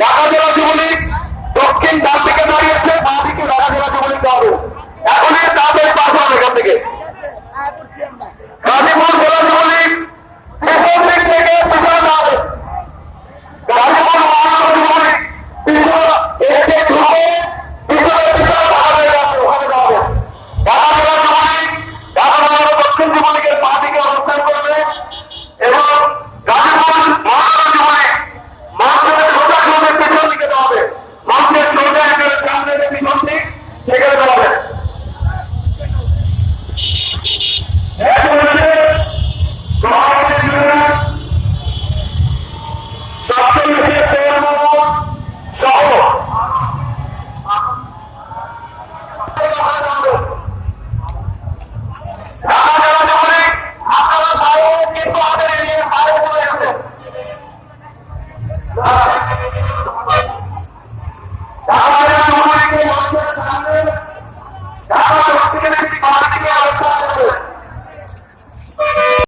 ঢাকা জেলা যুবলীগ দক্ষিণ ডান থেকে দাঁড়িয়েছে, বাঁ দিকে ঢাকা জেলা যুবলীগ দল এখনই তাদের পাঠান এখান থেকে।